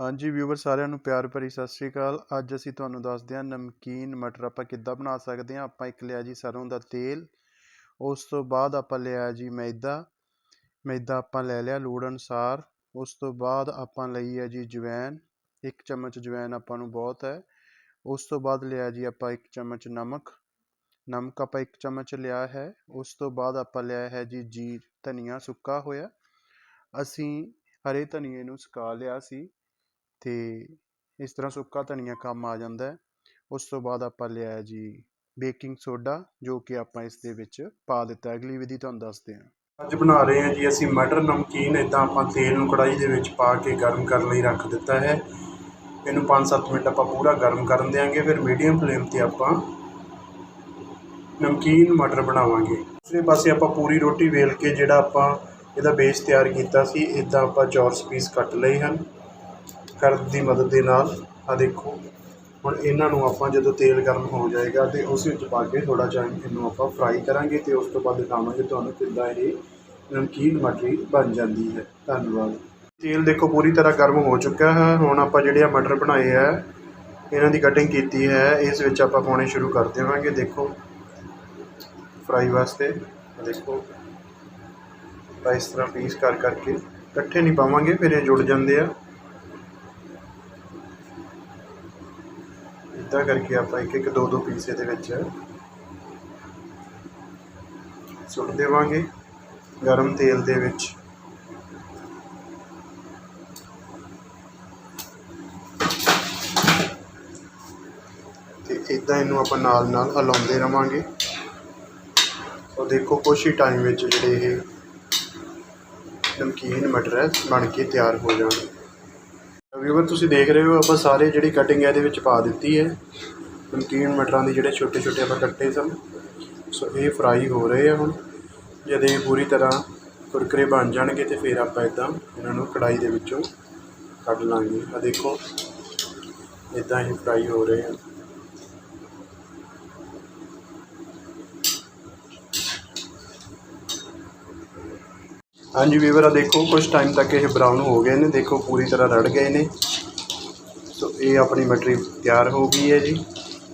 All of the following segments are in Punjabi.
ਹਾਂਜੀ ਵੀਵਰ ਸਾਰਿਆਂ ਨੂੰ ਪਿਆਰ ਭਰੀ ਸਤਿ ਸ਼੍ਰੀ ਅਕਾਲ। ਅੱਜ ਅਸੀਂ ਤੁਹਾਨੂੰ ਦੱਸਦੇ ਹਾਂ ਨਮਕੀਨ ਮਟਰ ਆਪਾਂ ਕਿੱਦਾਂ ਬਣਾ ਸਕਦੇ ਹਾਂ। ਆਪਾਂ ਇੱਕ ਲਿਆ ਜੀ ਸਰੋਂ ਦਾ ਤੇਲ, ਉਸ ਤੋਂ ਬਾਅਦ ਆਪਾਂ ਲਿਆ ਜੀ ਮੈਦਾ ਮੈਦਾ ਆਪਾਂ ਲੈ ਲਿਆ ਲੋੜ ਅਨੁਸਾਰ। ਉਸ ਤੋਂ ਬਾਅਦ ਆਪਾਂ ਲਈ ਹੈ ਜੀ ਜਵੈਨ ਇੱਕ ਚਮਚ ਜਵੈਨ ਆਪਾਂ ਨੂੰ ਬਹੁਤ ਹੈ। ਉਸ ਤੋਂ ਬਾਅਦ ਲਿਆ ਜੀ ਆਪਾਂ ਇੱਕ ਚਮਚ ਨਮਕ ਨਮਕ ਆਪਾਂ ਇੱਕ ਚਮਚ ਲਿਆ ਹੈ। ਉਸ ਤੋਂ ਬਾਅਦ ਆਪਾਂ ਲਿਆ ਹੈ ਜੀ ਜੀਰ, ਧਨੀਆ ਸੁੱਕਾ ਹੋਇਆ। ਅਸੀਂ ਹਰੇ ਧਨੀਏ ਨੂੰ ਸੁਕਾ ਲਿਆ ਸੀ। ਤੇ ਇਸ ਤਰ੍ਹਾਂ ਸੁੱਕਾ ਧਨੀਆ ਕੰਮ ਆ ਜਾਂਦਾ ਉਸ ਤੋਂ ਬਾਅਦ ਆਪਾਂ ਲਿਆ ਜੀ ਬੇਕਿੰਗ ਸੋਡਾ, ਜੋ ਕਿ ਆਪਾਂ ਇਸ ਦੇ ਵਿੱਚ ਪਾ ਦਿੱਤਾ ਅਗਲੀ ਵਿਧੀ ਤੁਹਾਨੂੰ ਦੱਸਦੇ ਹਾਂ। ਅੱਜ ਬਣਾ ਰਹੇ ਹਾਂ ਜੀ ਅਸੀਂ ਮਟਰ, ਨਮਕੀਨ ਇਦਾਂ ਆਪਾਂ ਤੇਲ ਨੂੰ ਕੜਾਈ ਦੇ ਵਿੱਚ ਪਾ ਕੇ ਗਰਮ ਕਰਨ ਲਈ ਰੱਖ ਦਿੱਤਾ ਹੈ। ਇਹਨੂੰ 5-7 ਮਿੰਟ ਆਪਾਂ ਪੂਰਾ ਗਰਮ ਕਰਨ ਦੇਵਾਂਗੇ ਫਿਰ ਮੀਡੀਅਮ ਫਲੇਮ ਤੇ ਆਪਾਂ ਨਮਕੀਨ, ਮਟਰ ਬਣਾਵਾਂਗੇ। ਦੂਸਰੇ ਪਾਸੇ ਆਪਾਂ ਪੂਰੀ ਰੋਟੀ ਵੇਲ ਕੇ ਜਿਹੜਾ ਆਪਾਂ ਇਹਦਾ ਬੇਸ ਤਿਆਰ ਕੀਤਾ ਸੀ ਇਦਾਂ ਆਪਾਂ ਚੌਰਸ ਪੀਸ ਕੱਟ ਲਏ ਹਨ। ਕਰਦ ਦੀ ਮਦਦ ਦੇ ਨਾਲ ਆ ਦੇਖੋ, ਹੁਣ ਇਹਨਾਂ ਨੂੰ ਆਪਾਂ ਜਦੋਂ ਤੇਲ ਗਰਮ ਹੋ ਜਾਏਗਾ ਤੇ ਉਸ ਵਿੱਚ ਪਾ ਕੇ ਥੋੜਾ ਜਿਹਾ ਇਹਨੂੰ ਆਪਾਂ ਫਰਾਈ ਕਰਾਂਗੇ ਤੇ ਉਸ ਤੋਂ ਬਾਅਦ ਦਿਖਾਵਾਂਗੇ ਤੁਹਾਨੂੰ ਕਿੱਦਾਂ ਇਹ ਨਮਕੀਨ ਮਟਰੀ ਬਣ ਜਾਂਦੀ ਹੈ। ਧੰਨਵਾਦ। ਤੇਲ ਦੇਖੋ ਪੂਰੀ ਤਰ੍ਹਾਂ ਗਰਮ ਹੋ ਚੁੱਕਾ ਹੈ। ਹੁਣ ਆਪਾਂ ਜਿਹੜੇ ਆ ਮਟਰ ਬਣਾਏ ਆ, ਇਹਨਾਂ ਦੀ ਕਟਿੰਗ ਕੀਤੀ ਹੈ। ਇਸ ਵਿੱਚ ਆਪਾਂ ਪਾਉਣੇ ਸ਼ੁਰੂ ਕਰ ਦੇਵਾਂਗੇ। ਦੇਖੋ ਫਰਾਈ ਵਾਸਤੇ ਦੇਖੋ ਤਾਂ ਇਸ ਤਰ੍ਹਾਂ ਪੀਸ ਕਰ ਕਰਕੇ ਇਕੱਠੇ ਨਹੀਂ ਪਾਵਾਂਗੇ, ਫਿਰ ਇਹ ਜੁੜ ਜਾਂਦੇ ਆ। ਇੱਦਾਂ ਕਰਕੇ ਆਪਾਂ ਇੱਕ ਇੱਕ ਦੋ ਦੋ ਪੀਸ ਇਹਦੇ ਵਿੱਚ ਸੁੱਟ ਦੇਵਾਂਗੇ ਗਰਮ ਤੇਲ ਦੇ ਵਿੱਚ। ਤੇ ਇਦਾਂ ਇਹਨੂੰ ਆਪਾਂ ਨਾਲ ਨਾਲ ਹਿਲਾਉਂਦੇ ਰਵਾਂਗੇ। ਉਹ ਦੇਖੋ ਕੁਛ ਹੀ ਟਾਈਮ ਵਿੱਚ ਜਿਹੜੇ ਇਹ ਨਮਕੀਨ ਮਟਰ ਬਣ ਕੇ ਤਿਆਰ ਹੋ ਜਾਣਗੇ। ਵੀਵਰ ਤੁਸੀਂ ਦੇਖ ਰਹੇ ਹੋ, ਆਪਾਂ ਸਾਰੇ ਜਿਹੜੀ ਕਟਿੰਗ ਹੈ ਇਹਦੇ ਵਿੱਚ ਪਾ ਦਿੱਤੀ ਹੈ। ਨਮਕੀਨ ਮਟਰਾਂ ਦੀ ਜਿਹੜੇ ਛੋਟੇ ਛੋਟੇ ਆਪਾਂ ਕੱਟੇ ਸਨ। ਸੋ ਇਹ ਫਰਾਈ ਹੋ ਰਹੇ ਆ ਹੁਣ। ਜਦ ਇਹ ਪੂਰੀ ਤਰ੍ਹਾਂ ਕੁਰਕਰੇ ਬਣ ਜਾਣਗੇ ਤੇ ਫਿਰ ਆਪਾਂ ਇਦਾਂ ਇਹਨਾਂ ਨੂੰ ਕੜਾਈ ਦੇ ਵਿੱਚੋਂ ਕੱਢ ਲਾਂਗੇ। ਆ ਦੇਖੋ, ਇਦਾਂ ਹੀ ਫਰਾਈ ਹੋ ਰਹੇ ਆ। ਹਾਂਜੀ ਵੀਵਰ ਆ ਦੇਖੋ ਕੁਝ ਟਾਈਮ ਤੱਕ ਇਹ ਬਰਾਊਨ ਹੋ ਗਏ ਨੇ। ਦੇਖੋ, ਪੂਰੀ ਤਰ੍ਹਾਂ ਰੜ ਗਏ ਨੇ। ਸੋ ਇਹ ਆਪਣੀ ਮਟਰੀ ਤਿਆਰ ਹੋ ਗਈ ਹੈ ਜੀ।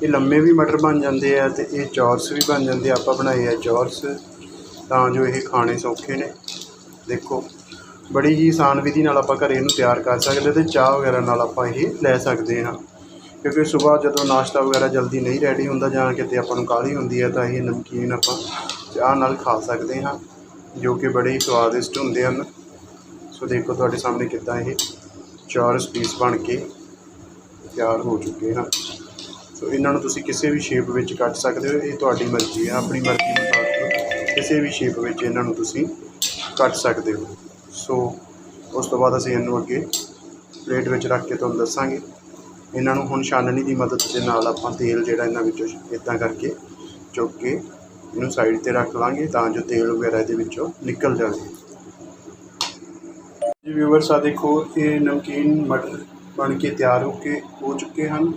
ਇਹ ਲੰਮੇ ਵੀ ਮਟਰ ਬਣ ਜਾਂਦੇ ਆ ਤੇ ਇਹ ਚੌਰਸ ਵੀ ਬਣ ਜਾਂਦੇ ਆ। ਆਪਾਂ ਬਣਾਏ ਆ ਚੌਰਸ, ਤਾਂ ਜੋ ਇਹ ਖਾਣੇ ਸੌਖੇ ਨੇ। ਦੇਖੋ, ਬੜੀ ਹੀ ਆਸਾਨ ਵਿਧੀ ਨਾਲ ਆਪਾਂ ਘਰੇ ਇਹਨੂੰ ਤਿਆਰ ਕਰ ਸਕਦੇ ਤੇ ਚਾਹ ਵਗੈਰਾ ਨਾਲ ਆਪਾਂ ਇਹ ਲੈ ਸਕਦੇ ਹਾਂ। ਕਿਉਂਕਿ ਸਵੇਰ ਜਦੋਂ ਨਾਸ਼ਤਾ ਵਗੈਰਾ ਜਲਦੀ ਨਹੀਂ ਰੈਡੀ ਹੁੰਦਾ ਜਾਂ ਕਿਤੇ ਆਪਾਂ ਨੂੰ ਕਾਹਲੀ ਹੁੰਦੀ ਹੈ, ਤਾਂ ਇਹ ਨਮਕੀਨ ਆਪਾਂ ਚਾਹ ਨਾਲ ਖਾ ਸਕਦੇ ਹਾਂ। ਜੋ ਕਿ ਬੜੇ ਹੀ ਸਵਾਦਿਸ਼ਟ ਹੁੰਦੇ ਹਨ। ਸੋ ਦੇਖੋ ਤੁਹਾਡੇ ਸਾਹਮਣੇ ਕਿੱਦਾਂ ਇਹ ਚਾਰ ਸਪੀਸ ਬਣ ਕੇ ਤਿਆਰ ਹੋ ਚੁੱਕੇ ਹਨ। ਸੋ ਇਹਨਾਂ ਨੂੰ ਤੁਸੀਂ ਕਿਸੇ ਵੀ ਸ਼ੇਪ ਵਿੱਚ ਕੱਟ ਸਕਦੇ ਹੋ। ਇਹ ਤੁਹਾਡੀ ਮਰਜ਼ੀ ਹੈ। ਆਪਣੀ ਮਰਜ਼ੀ ਮੁਤਾਬਕ ਕਿਸੇ ਵੀ ਸ਼ੇਪ ਵਿੱਚ ਇਹਨਾਂ ਨੂੰ ਤੁਸੀਂ ਕੱਟ ਸਕਦੇ ਹੋ। ਸੋ ਉਸ ਤੋਂ ਬਾਅਦ ਅਸੀਂ ਇਹਨੂੰ ਅੱਗੇ ਪਲੇਟ ਵਿੱਚ ਰੱਖ ਕੇ ਤੁਹਾਨੂੰ ਦੱਸਾਂਗੇ। ਇਹਨਾਂ ਨੂੰ ਹੁਣ ਛਾਨਣੀ ਦੀ ਮਦਦ ਦੇ ਨਾਲ ਆਪਾਂ ਤੇਲ ਜਿਹੜਾ ਇਹਨਾਂ ਵਿੱਚੋਂ ਇਦਾਂ ਕਰਕੇ ਚੁੱਕ ਕੇ ਇਹਨੂੰ ਸਾਈਡ ਤੇ ਰੱਖ ਲਾਂਗੇ ਤਾਂ ਜੋ ਤੇਲ ਵਗੈਰਾ ਇਹਦੇ ਵਿੱਚੋਂ ਨਿਕਲ ਜਾਵੇ। ਜੀ ਵੀਵਰਸ ਆ ਦੇਖੋ, ਇਹ ਨਮਕੀਨ, ਮਟਰ ਬਣ ਕੇ ਤਿਆਰ ਹੋ ਕੇ ਹੋ ਚੁੱਕੇ ਹਨ।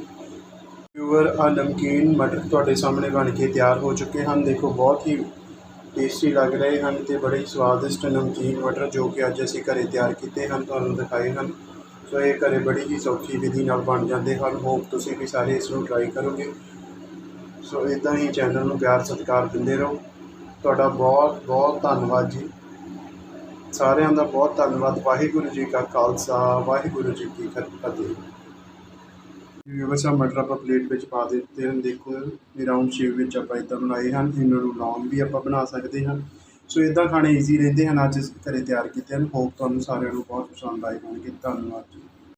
ਵੀਵਰ ਆ ਨਮਕੀਨ, ਮਟਰ ਤੁਹਾਡੇ ਸਾਹਮਣੇ ਬਣ ਕੇ ਤਿਆਰ ਹੋ ਚੁੱਕੇ ਹਨ। ਦੇਖੋ, ਬਹੁਤ ਹੀ ਟੇਸਟੀ ਲੱਗ ਰਹੇ ਹਨ ਤੇ ਬੜੇ ਹੀ ਸਵਾਦਿਸ਼ਟ ਨਮਕੀਨ, ਮਟਰ ਜੋ ਕਿ ਅੱਜ ਅਸੀਂ ਘਰੇ ਤਿਆਰ ਕੀਤੇ ਹਨ, ਤੁਹਾਨੂੰ ਦਿਖਾਏ ਹਨ। ਸੋ ਇਹ ਘਰੇ ਬੜੀ ਹੀ ਸੌਖੀ ਵਿਧੀ ਨਾਲ ਬਣ ਜਾਂਦੇ ਹਨ। ਹੋਪ ਤੁਸੀਂ ਵੀ ਸਾਰੇ ਇਸ ਨੂੰ ਟਰਾਈ ਕਰੋਗੇ। ਸੋ ਇਦਾਂ ਹੀ ਚੈਨਲ ਨੂੰ ਪਿਆਰ, ਸਤਿਕਾਰ ਦਿੰਦੇ ਰਹੋ। ਤੁਹਾਡਾ ਬਹੁਤ ਬਹੁਤ ਧੰਨਵਾਦ ਜੀ। ਸਾਰਿਆਂ ਦਾ ਬਹੁਤ ਧੰਨਵਾਦ। ਵਾਹਿਗੁਰੂ ਜੀ ਕਾ ਖਾਲਸਾ, ਵਾਹਿਗੁਰੂ ਜੀ ਕੀ ਫਤਿਹ। ਵੀਵਰਸ ਆ ਮਟਰ ਆਪਾਂ ਪਲੇਟ ਵਿੱਚ ਪਾ ਦਿੱਤੇ ਹਨ। ਦੇਖੋ, ਇਹ ਰਾਉਂਡ ਸ਼ੇਪ ਵਿੱਚ ਆਪਾਂ ਇਦਾਂ ਬਣਾਏ ਹਨ। ਇਹਨਾਂ ਨੂੰ ਲੌਂਗ ਵੀ ਆਪਾਂ ਬਣਾ ਸਕਦੇ ਹਾਂ। ਸੋ ਇਦਾਂ ਖਾਣੇ ਈਜ਼ੀ ਰਹਿੰਦੇ ਹਨ। ਅੱਜ ਅਸੀਂ ਘਰੇ ਤਿਆਰ ਕੀਤੇ ਹਨ। ਹੋਪ ਤੁਹਾਨੂੰ ਸਾਰਿਆਂ ਨੂੰ ਬਹੁਤ ਪਸੰਦ ਆਏ ਹੋਣਗੇ। ਧੰਨਵਾਦ ਜੀ।